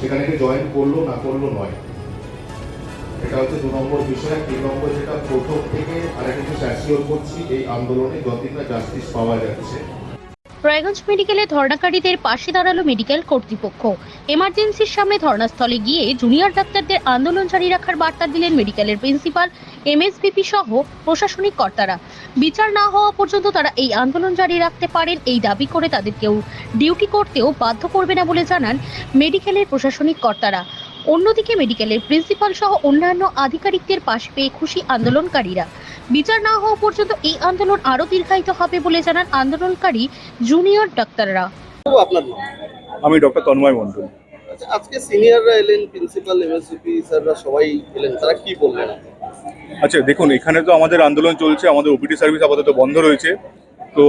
সেখানে কি জয়েন করল না করল নয়। এটা হচ্ছে দু নম্বর বিষয়, তিন নম্বর যেটা প্রথম থেকে আরেকটা কিছু অ্যাসিওর করছি, এই আন্দোলনে যতদিন না জাস্টিস পাওয়া যাচ্ছে রায়গঞ্জ মেডিকেলে ধর্ণাকারীদের পাশে দাঁড়াল মেডিকেল কর্তৃপক্ষ। এমার্জেন্সির সামনে ধর্ণাস্থলে গিয়ে জুনিয়র ডাক্তারদের আন্দোলন জারি রাখার বার্তা দিলেন মেডিকেলের প্রিন্সিপাল এমএসবিপি সহ প্রশাসনিক কর্তারা। বিচার না হওয়া পর্যন্ত তারা এই আন্দোলন জারি রাখতে পারেন এই দাবি করে তাদের কেউ ডিউটি করতেও বাধ্য করবে না বলে জানান মেডিকেলের প্রশাসনিক কর্তারা। অন্যদিকে মেডিকেলের প্রিন্সিপাল সহ অন্যান্য আধিকারিকদের পাশ পেয়ে খুশি আন্দোলনকারীরা। বিচার না হওয়া পর্যন্ত এই আন্দোলন আরও দীর্ঘায়িত হবে বলে জানান আন্দোলনকারী জুনিয়র ডাক্তাররা। আপনার নাম? আমি ডক্টর তন্ময় মণ্ডল। আচ্ছা আজকে সিনিয়ররা এলেন প্রিন্সিপাল এমএসসিপি স্যাররা সবাই এলেন তারা কি বললেন? আচ্ছা দেখুন এখানে তো আমাদের আন্দোলন চলছে আমাদের ওপিডি সার্ভিস আপাতত বন্ধ রয়েছে। তো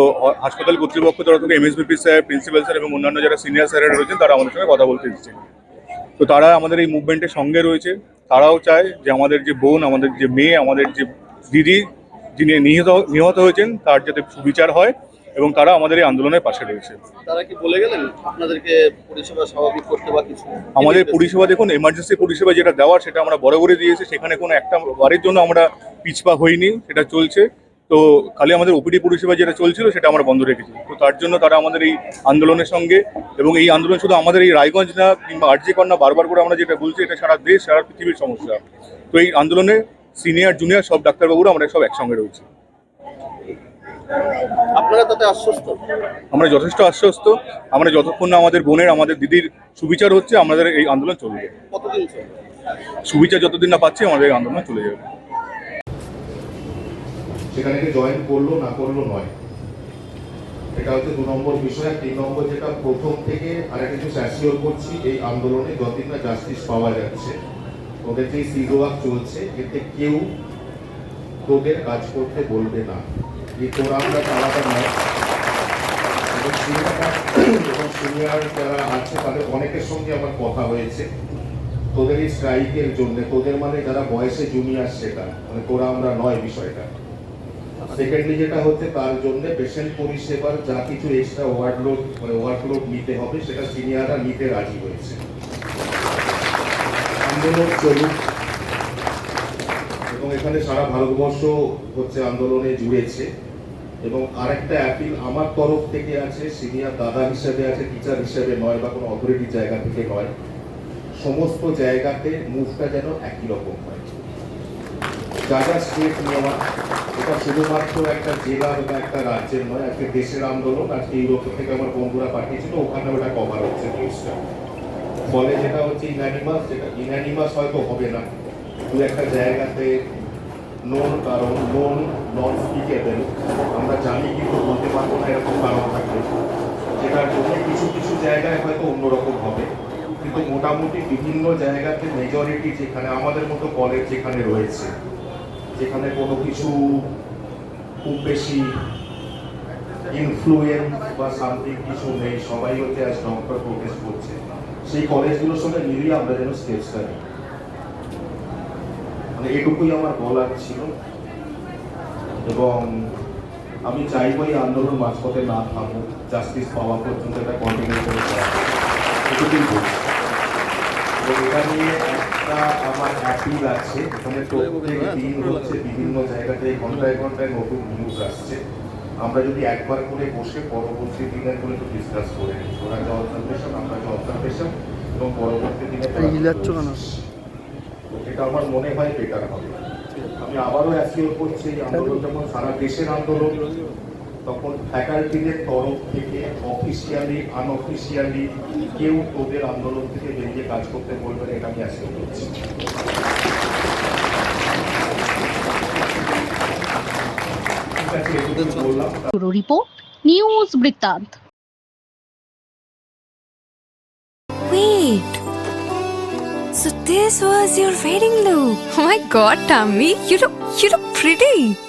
হাসপাতাল কর্তৃপক্ষ তরফ থেকে এমএসবিপি স্যার প্রিন্সিপাল স্যার এবং অন্যান্য যারা সিনিয়র স্যারেরা রয়েছেন তারা আমাদের সঙ্গে কথা বলতে এসেছেন। তো তারা আমাদের এই মুভমেন্টের সঙ্গে রয়েছে। তারাও চায় যে আমাদের যে বোন আমাদের যে মেয়ে আমাদের যে দিদি যিনি নিহত নিহত হয়েছেন তার যাতে সুবিচার হয় এবং তারা আমাদের এই আন্দোলনের পাশে রয়েছে। তারা কি বলে গেলেন? আপনাদেরকে পরিষেবা স্বাভাবিক করতে বা কিছু আমাদের পরিষেবা দেখুন এমার্জেন্সি পরিষেবা যেটা দেওয়ার সেটা আমরা বড় করে দিয়েছি। সেখানে কোনো একটা বারের জন্য আমরা পিছপা হইনি সেটা চলছে। তো খালি আমাদের ওপিডি পরিষেবা যেটা চলছিল সেটা আমরা বন্ধ রেখেছি। তো তার জন্য তারা আমাদের এই আন্দোলনের সঙ্গে এবং এই আন্দোলন শুধু আমাদের এই রায়গঞ্জ না কিংবা আরজি কন্যা বারবার করে আমরা যেটা বলছি এটা সারা দেশ সারা পৃথিবীর সমস্যা। তো এই আন্দোলনে সিনিয়র জুনিয়র সব ডাক্তারবাবুরা আমরা সব একসঙ্গে রয়েছি। আপনারা তাতে আশ্বস্ত? আমরা যথেষ্ট আশ্বস্ত। আমরা যতক্ষণ না আমাদের বোনের আমাদের দিদির সুবিচার হচ্ছে আমাদের এই আন্দোলন চলবে। কতদিন চলবে? সুবিচার যতদিন না পাচ্ছি আমাদের এই আন্দোলন চলে যাবে। সেখানে কি জয়েন করল না করল নয়। এটা হচ্ছে দু নম্বর বিষয়। তিন নম্বর যেটা প্রথম থেকে আরেকটা কিছু অ্যাসিওর করছি, এই আন্দোলনে যতদিন না জাস্টিস পাওয়া যাচ্ছে, ওদের যে সিজোয়াক চলছে, এতে কেউ তোদের কাজ করতে বলবে না। এই তোরা আমরা আলাদা নয়। সিনিয়র যারা আছে, তাদের অনেকের সঙ্গে আমার কথা হয়েছে। তোদের এই স্ট্রাইকের জন্য, তোদের মানে যারা বয়সে জুনিয়র সেটা মানে তোরা আমরা নয় বিষয়টা। সেকেন্ডলি যেটা হচ্ছে তার জন্য পেশেন্ট পরিষেবার যা কিছু এক্সট্রা ওয়ার্কলোড মানে ওয়ার্কলোড নিতে হবে, সেটা সিনিয়ররা নিতে রাজি হয়েছে। আন্দোলন চলুক। এবং এখানে সারা ভারতবর্ষ হচ্ছে আন্দোলনে জুড়েছে। এবং আরেকটা অ্যাপিল আমার তরফ থেকে আছে সিনিয়র দাদা হিসেবে আছে টিচার হিসেবে নয় বা কোনো অথরিটি জায়গা থেকে নয়। সমস্ত জায়গাতে মুভটা যেন একই রকম হয়। যা যা স্টেপ নেওয়া এটা শুধুমাত্র একটা জেলা বা একটা রাজ্যের নয়, আজকে দেশের আন্দোলন আজকে ইউরোপ থেকে আমার বন্ধুরা পাঠিয়েছিল, ওখানে ওটা কভার হচ্ছে নিউজটা ফলে যেটা হচ্ছে ইনানিমাস যেটা ইনানিমাস হয়তো হবে না। দু একটা জায়গাতে নোন কারণ নোন নন স্পিকেবল আমরা জানি কিন্তু বলতে পারব না এরকম কারণ থাকবে যেটার জন্য কিছু কিছু জায়গায় হয়তো অন্যরকম হবে। কিন্তু মোটামুটি বিভিন্ন জায়গাতে মেজরিটি যেখানে, আমাদের মতো কলেজ যেখানে রয়েছে যেখানে কোনো কিছু খুব বেশি ইনফ্লুয়েন্স বা সামথিং কিছু নেই। সবাই হচ্ছে আজ ডক্টর প্রোটেস্ট করছে। সেই কলেজগুলোর সঙ্গে মিলিয়ে আমরা যেন স্টেপসটা নিই। মানে এটুকুই আমার বলার ছিল। এবং আমি চাইব এই আন্দোলন মাঝপথে না থামুক। জাস্টিস পাওয়া পর্যন্ত এটা কন্টিনিউ করে এটুকুই বলছি। এটা একটা আমার অ্যাপিল এখানে দিন ঘন্টায় ঘন্টায় নতুন নিউজ আসছে আমরা যদি একবার করে বসে পরবর্তী দিনের করে একটু ডিসকাস করে ওরা যে অবজারভেশন আমরা যে অবজারভেশন এবং পরবর্তী দিনে এটা আমার মনে হয় বেটার হবে। আমি আবারও অ্যাসিওর করছি আন্দোলন যখন সারা দেশের আন্দোলন তখন ফ্যাকাল্টিদের তরফ থেকে অফিসিয়ালি আনঅফিসিয়ালি কেউ তোদের আন্দোলন থেকে বেরিয়ে কাজ করতে বলবে না এটা আমি অ্যাসিওর করছি ঠিক আছে এটুকু বললাম ব্যুরো রিপোর্ট নিউজ বৃত্তান্ত Wait. So this was your wedding look. Oh my god, Tammy, you look you look pretty.